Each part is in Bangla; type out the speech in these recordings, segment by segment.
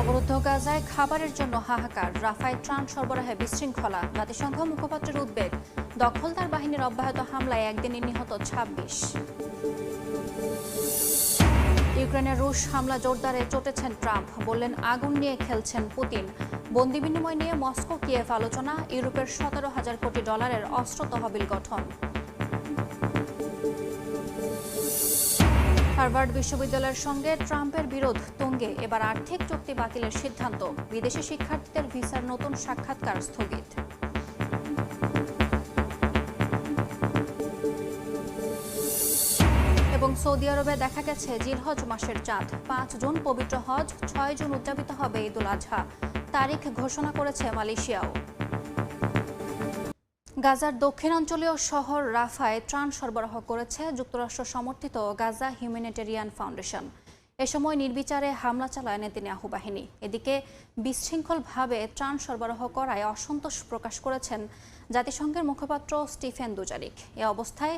অবরুদ্ধ গাজায় খাবারের জন্য হাহাকার। রাফায় ত্রাণ সরবরাহে বিশৃঙ্খলা। জাতিসংঘ মুখপাত্রের উদ্বেগ। দখলদার বাহিনীর অব্যাহত হামলায় একদিনে নিহত ছাব্বিশ। ইউক্রেনের রুশ হামলা জোরদারে চটেছেন ট্রাম্প। বললেন, আগুন নিয়ে খেলছেন পুতিন। বন্দি বিনিময় নিয়ে মস্কো, কিয়েভ আলোচনা। ইউরোপের সতেরো হাজার কোটি ডলারের অস্ত্র তহবিল গঠন। হার্ভার্ড বিশ্ববিদ্যালয়ের সঙ্গে ট্রাম্পের বিরোধ তুঙ্গে। এবার আর্থিক চুক্তি বাতিলের সিদ্ধান্ত। বিদেশি শিক্ষার্থীদের ভিসার নতুন সাক্ষাৎকার স্থগিত। এবং সৌদি আরবে দেখা গেছে, জিলহজ মাসের চাঁদ। পাঁচ জুন পবিত্র হজ, ছয় জুন উদযাপিত হবে ঈদুল আজহা। তারিখ ঘোষণা করেছে মালয়েশিয়াও। গাজার দক্ষিণাঞ্চলীয় শহর রাফায় ত্রাণ সরবরাহ করেছে যুক্তরাষ্ট্র সমর্থিত গাজা হিউম্যানিটেরিয়ান ফাউন্ডেশন। এ সময় নির্বিচারে হামলা চালায় নেতিনিয়াহু বাহিনী। এদিকে বিশৃঙ্খলভাবে ত্রাণ সরবরাহ করায় অসন্তোষ প্রকাশ করেছেন জাতিসংঘের মুখপাত্র স্টিফেন দুজারিক। এ অবস্থায়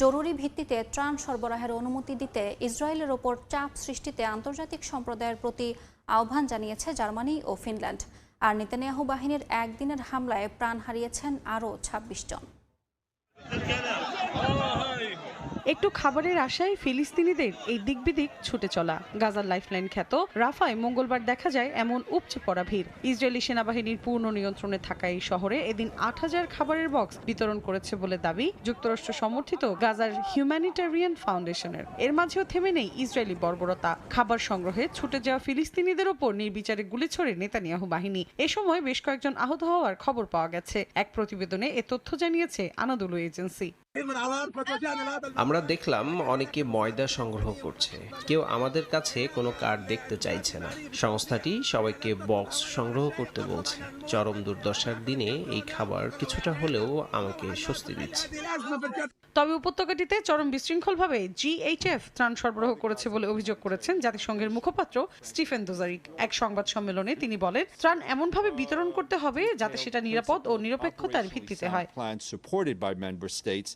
জরুরি ভিত্তিতে ত্রাণ সরবরাহের অনুমতি দিতে ইসরায়েলের ওপর চাপ সৃষ্টিতে আন্তর্জাতিক সম্প্রদায়ের প্রতি আহ্বান জানিয়েছে জার্মানি ও ফিনল্যান্ড। আর নেতানিয়াহু বাহিনীর একদিনের হামলায় প্রাণ হারিয়েছেন আরও ছাব্বিশ জন। একটু খাবারের আশায় ফিলিস্তিনিদের এই দিক বিদিক ছুটে চলা। গাজার লাইফলাইন খ্যাত রাফায় মঙ্গলবার দেখা যায় এমন উপচে পড়া ভিড়। ইসরায়েলি সেনাবাহিনীর পূর্ণ নিয়ন্ত্রণে থাকা এই শহরে এদিন আট হাজার খাবারের বক্স বিতরণ করেছে বলে দাবি যুক্তরাষ্ট্র সমর্থিত গাজার হিউম্যানিটেরিয়ান ফাউন্ডেশনের। এর মাঝেও থেমে নেই ইসরায়েলি বর্বরতা। খাবার সংগ্রহে ছুটে যাওয়া ফিলিস্তিনিদের ওপর নির্বিচারে গুলি ছড়ে নেতানিয়াহু বাহিনী। এ সময় বেশ কয়েকজন আহত হওয়ার খবর পাওয়া গেছে। এক প্রতিবেদনে এ তথ্য জানিয়েছে আনাদুলু এজেন্সি। আমরা দেখলাম অনেকে ময়দা সংগ্রহ করছে। কেউ আমাদের কাছে কোনো কার্ড দেখতে চাইছে না। সংস্থাটি সবাইকে বক্স সংগ্রহ করতে বলছে। চরম দুর্দশার দিনে এই খাবার কিছুটা হলেও আমাকে স্বস্তি দিচ্ছে। তবে উপত্যকাটিতে চরম বিশৃঙ্খলভাবে জিএইচএফ ত্রাণ সরবরাহ করেছে বলে অভিযোগ করেছেন জাতিসংঘের মুখপাত্র স্টিফেন দুজারিক। এক সংবাদ সম্মেলনে তিনি বলেন ত্রাণ এমনভাবে বিতরণ করতে হবে যাতে সেটা নিরাপদ ও নিরপেক্ষতার ভিত্তিতে হয়।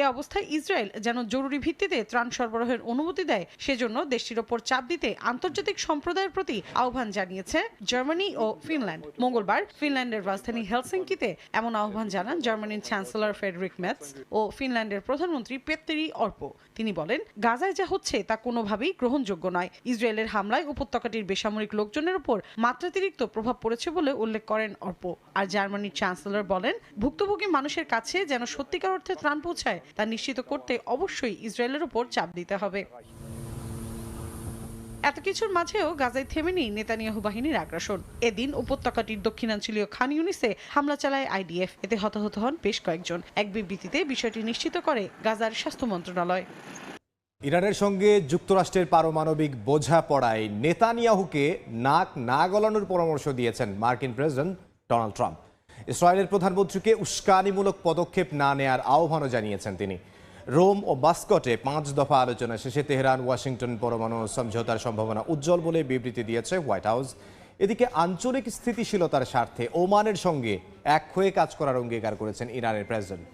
এ অবস্থায় ইসরায়েল যেন জরুরি ভিত্তিতে ত্রাণ সরবরাহের অনুমতি দেয়, সেজন্য দেশটির ওপর চাপ দিতে আন্তর্জাতিক সম্প্রদায়ের প্রতি আহ্বান জানিয়েছে জার্মানি ও ফিনল্যান্ড। মঙ্গলবার ফিনল্যান্ডের রাজধানী হেলসিঙ্কিতে এমন আহ্বান জানান জার্মানির চ্যান্সেলর ফেডরিক ম্যাথস ও ফিনল্যান্ডের প্রধানমন্ত্রী পেত্তেরি অর্প। তিনি বলেন, গাজায় যা হচ্ছে তা কোনোভাবেই গ্রহণযোগ্য নয়। ইসরায়েলের হামলায় উপত্যকাটির বেসামরিক লোকজনের উপর মাত্রাতিরিক্ত প্রভাব পড়েছে বলে উল্লেখ করেন অর্প। আর জার্মানির চ্যান্সেলর বলেন, ভুক্তভোগী মানুষের কাছে যেন সত্যিকার অর্থে ত্রাণ পৌঁছায় তা নিশ্চিত করতে অবশ্যই ইসরায়েলের উপর চাপ দিতে হবে। এত কিছুর মাঝেও গাজায় থেমে নেই নেতানিয়াহু বাহিনীর আগ্রাসন। এদিন উপত্যকাটির দক্ষিণাঞ্চলীয় খান ইউনিসে হামলা চালায় আইডিএফ। এতে হতাহত হন বেশ কয়েকজন। এক বিবৃতিতে বিষয়টি নিশ্চিত করে গাজার স্বাস্থ্য মন্ত্রণালয়। ইরানের সঙ্গে যুক্তরাষ্ট্রের পারমাণবিক বোঝা পড়ায় নেতানিয়াহুকে নাক না গলানোর পরামর্শ দিয়েছেন মার্কিন প্রেসিডেন্ট ডোনাল্ড ট্রাম্প। ইসরায়েলের প্রধানমন্ত্রীকে উস্কানিমূলক পদক্ষেপ না নেয়ার আহ্বানও জানিয়েছেন তিনি। রোম ও বাস্কটে পাঁচ দফা আলোচনা শেষে তেহরান, ওয়াশিংটন পরমাণু সমঝোতার সম্ভাবনা উজ্জ্বল বলে বিবৃতি দিয়েছে হোয়াইট হাউস। এদিকে আঞ্চলিক স্থিতিশীলতার স্বার্থে ওমানের সঙ্গে এক হয়ে কাজ করার অঙ্গীকার করেছেন ইরানের প্রেসিডেন্ট।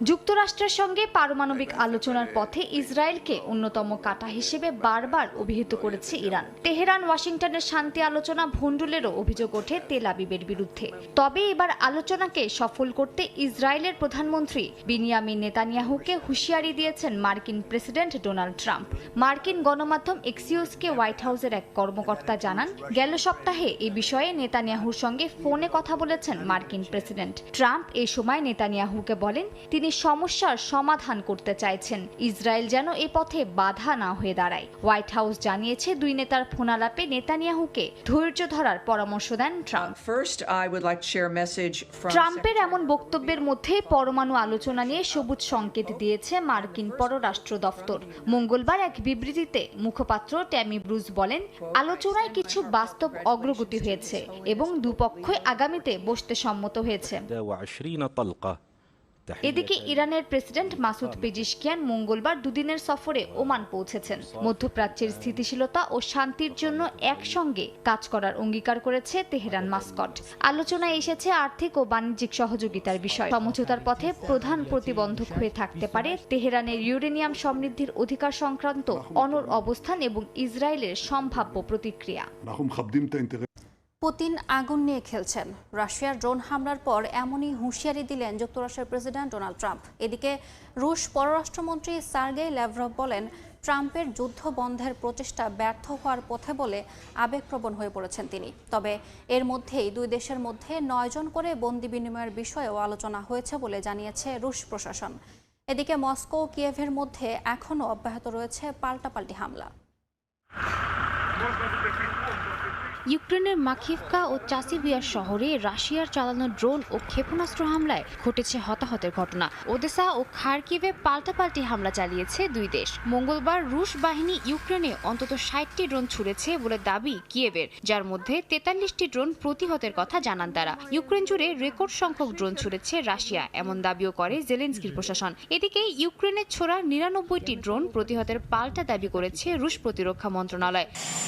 যুক্তরাষ্ট্রের সঙ্গে পারমাণবিক আলোচনার পথে ইসরায়েলকে অন্যতম কাটা হিসেবে বারবার অভিহিত করেছে ইরান। তেহরান, ওয়াশিংটনের শান্তি আলোচনা, ভণ্ডুলেরও অভিযোগ ওঠে তেল আবিবের বিরুদ্ধে। তবে এবার আলোচনাকে সফল করতে ইসরায়েলের প্রধানমন্ত্রী বিনিয়ামিন নেতানিয়াহুকে হুঁশিয়ারি দিয়েছেন মার্কিন প্রেসিডেন্ট ডোনাল্ড ট্রাম্প। মার্কিন গণমাধ্যম এক্সিওসকে হোয়াইট হাউসের এক কর্মকর্তা জানান, গেল সপ্তাহে এ বিষয়ে নেতানিয়াহুর সঙ্গে ফোনে কথা বলেছেন মার্কিন প্রেসিডেন্ট। ট্রাম্প এ সময় নেতানিয়াহুকে বলেন, তিনি তিনি সমস্যার সমাধান করতে চাইছেন। ইসরায়েল যেন এ পথে বাধা না হয়ে দাঁড়ায়। হোয়াইট হাউস জানিয়েছে দুই নেতার ফোনালাপে নেতানিয়াহুকে ধৈর্য ধরার পরামর্শ দেন ট্রাম্প। ট্রাম্পের এমন বক্তব্যের মধ্যে পরমাণু আলোচনা নিয়ে সবুজ সংকেত দিয়েছে মার্কিন পররাষ্ট্র দফতর। মঙ্গলবার এক বিবৃতিতে মুখপাত্র ট্যামি ব্রুজ বলেন আলোচনায় কিছু বাস্তব অগ্রগতি হয়েছে এবং দুপক্ষই আগামীতে বসতে সম্মত হয়েছে। এদিকে ইরানের প্রেসিডেন্ট মাসুদ পেজিশকিয়ান মঙ্গলবার দুদিনের সফরে ওমান পৌঁছেছেন। মধ্যপ্রাচ্যের স্থিতিশীলতা ও শান্তির জন্য একসঙ্গে কাজ করার অঙ্গীকার করেছে তেহরান মাস্কট। আলোচনায় এসেছে আর্থিক ও বাণিজ্যিক সহযোগিতার বিষয়। সমঝোতার পথে প্রধান প্রতিবন্ধক হয়ে থাকতে পারে তেহরানের ইউরেনিয়াম সমৃদ্ধির অধিকার সংক্রান্ত অনর অবস্থান এবং ইসরায়েলের সম্ভাব্য প্রতিক্রিয়া। পুতিন আগুন নিয়ে খেলছেন। রাশিয়ার ড্রোন হামলার পর এমনই হুঁশিয়ারি দিলেন যুক্তরাষ্ট্রের প্রেসিডেন্ট ডোনাল্ড ট্রাম্প। এদিকে রুশ পররাষ্ট্রমন্ত্রী সার্গেই ল্যাভরভ বলেন, ট্রাম্পের যুদ্ধ বন্ধের প্রচেষ্টা ব্যর্থ হওয়ার পথে বলে আবেগপ্রবণ হয়ে পড়েছেন তিনি। তবে এর মধ্যেই দুই দেশের মধ্যে নয়জন করে বন্দি বিনিময়ের বিষয়েও আলোচনা হয়েছে বলে জানিয়েছে রুশ প্রশাসন। এদিকে মস্কো ও কিয়েভের মধ্যে এখনও অব্যাহত রয়েছে পাল্টাপাল্টি হামলা। ইউক্রেনের মাখিফকা ও চাসিবিয়ার শহরে রাশিয়ার চালানো ড্রোন ও ক্ষেপণাস্ত্র হামলায় ঘটেছে হতাহতের ঘটনা। ওদেসা ও খার্কিভে পাল্টাপাল্টি হামলা চালিয়েছে দুই দেশ। মঙ্গলবার রুশ বাহিনী ইউক্রেনে অন্তত ষাটটি ড্রোন ছুড়েছে বলে দাবি কিয়েভের, যার মধ্যে তেতাল্লিশটি ড্রোন প্রতিহতের কথা জানান তারা। ইউক্রেন জুড়ে রেকর্ড সংখ্যক ড্রোন ছুড়েছে রাশিয়া, এমন দাবিও করে জেলেন্সকির প্রশাসন। এদিকে ইউক্রেনের ছোড়া নিরানব্বইটি ড্রোন প্রতিহতের পাল্টা দাবি করেছে রুশ প্রতিরক্ষা মন্ত্রণালয়।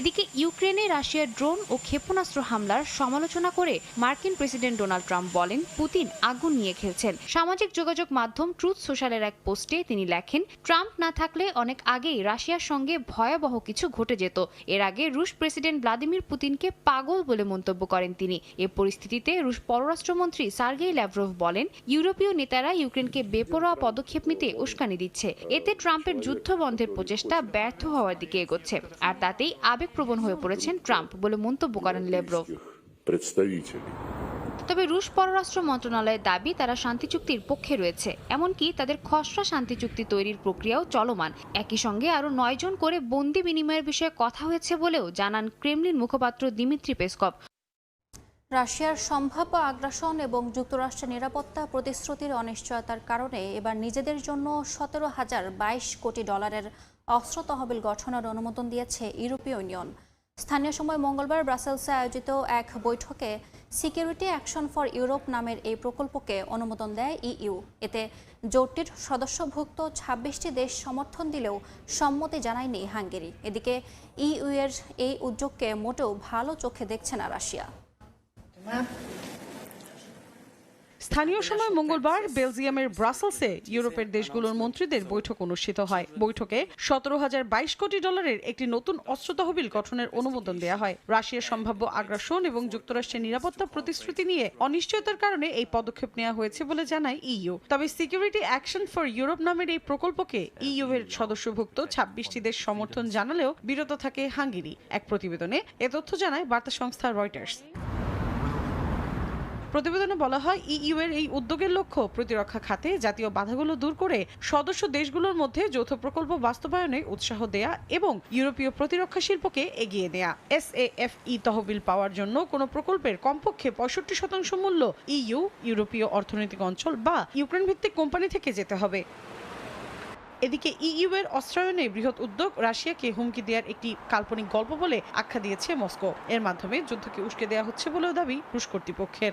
এদিকে ইউক্রেনে রাশিয়ার ড্রোন ও ক্ষেপণাস্ত্র হামলার সমালোচনা করে মার্কিন প্রেসিডেন্ট ডোনাল্ড ট্রাম্প বলেন, পুতিন আগুন নিয়ে খেলছেন। সামাজিক যোগাযোগ মাধ্যম ট্রুথ সোশ্যালের এক পোস্টে তিনি লেখেন, ট্রাম্প না থাকলে অনেক আগেই রাশিয়ার সঙ্গে ভয়াবহ কিছু ঘটে যেত। এর আগে রুশ প্রেসিডেন্ট ভ্লাদিমির পুতিনকে পাগল বলে মন্তব্য করেন তিনি। এ পরিস্থিতিতে রুশ পররাষ্ট্রমন্ত্রী সার্গেই ল্যাভরভ বলেন, ইউরোপীয় নেতারা ইউক্রেনকে বেপরোয়া পদক্ষেপ নিতে উস্কানি দিচ্ছে। এতে ট্রাম্পের যুদ্ধ বন্ধের প্রচেষ্টা ব্যর্থ হওয়ার দিকে এগোচ্ছে। আর তাতেই আবেগপ্রবণ হয়ে পড়েছেন ট্রাম্প বলে মন্তব্য করেন লেব্রভ তবে রুশ পররাষ্ট্র মন্ত্রণালয়ের দাবি তারা শান্তি চুক্তির পক্ষে রয়েছে এমনকি তাদের খসড়া শান্তি চুক্তি তৈরির প্রক্রিয়াও চলমান। একই সঙ্গে আরও নয়জন করে বন্দি বিনিময়ের বিষয়ে কথা হয়েছে বলেও জানান ক্রেমলিন মুখপাত্র দিমিত্রি পেসকপ রাশিয়ার সম্ভাব্য আগ্রাসন এবং যুক্তরাষ্ট্রের নিরাপত্তা প্রতিশ্রুতির অনিশ্চয়তার কারণে এবার নিজেদের জন্য সতেরো হাজার বাইশ কোটি ডলারের অস্ত্র তহবিল গঠনের অনুমোদন দিয়েছে ইউরোপীয় ইউনিয়ন। স্থানীয় সময় মঙ্গলবার ব্রাসেলসে আয়োজিত এক বৈঠকে সিকিউরিটি অ্যাকশন ফর ইউরোপ নামের এই প্রকল্পকে অনুমোদন দেয় ইইউ। এতে জোটটির সদস্যভুক্ত ছাব্বিশটি দেশ সমর্থন দিলেও সম্মতি জানায়নি হাঙ্গেরি। এদিকে ইইউ এর এই উদ্যোগকে মোটেও ভালো চোখে দেখছে না রাশিয়া। স্থানীয় সময় মঙ্গলবার বেলজিয়ামের ব্রাসেলসে ইউরোপের দেশগুলোর মন্ত্রীদের বৈঠক অনুষ্ঠিত হয়। বৈঠকে সতেরো হাজার বাইশ কোটি ডলারের একটি নতুন অস্ত্র তহবিল গঠনের অনুমোদন দেওয়া হয়। রাশিয়ার সম্ভাব্য আগ্রাসন এবং যুক্তরাষ্ট্রের নিরাপত্তা প্রতিশ্রুতি নিয়ে অনিশ্চয়তার কারণে এই পদক্ষেপ নেওয়া হয়েছে বলে জানায় ইইউ। তবে সিকিউরিটি অ্যাকশন ফর ইউরোপ নামের এই প্রকল্পকে ইইউ এর সদস্যভুক্ত ছাব্বিশটি দেশ সমর্থন জানালেও বিরত থাকে হাঙ্গেরি। এক প্রতিবেদনে এ তথ্য জানায় বার্তা সংস্থা রয়টার্স প্রতিবেদনে বলা হয়, ইইউ এর এই উদ্যোগের লক্ষ্য প্রতিরক্ষা খাতে জাতীয় বাধাগুলো দূর করে সদস্য দেশগুলোর মধ্যে যৌথ প্রকল্প বাস্তবায়নে উৎসাহ দেয়া এবং ইউরোপীয় প্রতিরক্ষা শিল্পকে এগিয়ে নেয়া। এস এ এফ ই তহবিল পাওয়ার জন্য কোনো প্রকল্পের কমপক্ষে পঁয়ষট্টি শতাংশ মূল্য ইইউ, ইউরোপীয় অর্থনৈতিক অঞ্চল বা ইউক্রেন ভিত্তিক কোম্পানি থেকে যেতে হবে। এদিকে ইইউ এর অস্ত্রায়নে বৃহৎ উদ্যোগ রাশিয়াকে হুমকি দেওয়ার একটি কাল্পনিক গল্প বলে আখ্যা দিয়েছে মস্কো। এর মাধ্যমে যুদ্ধকে উস্কে দেওয়া হচ্ছে বলেও দাবি রুশ কর্তৃপক্ষের।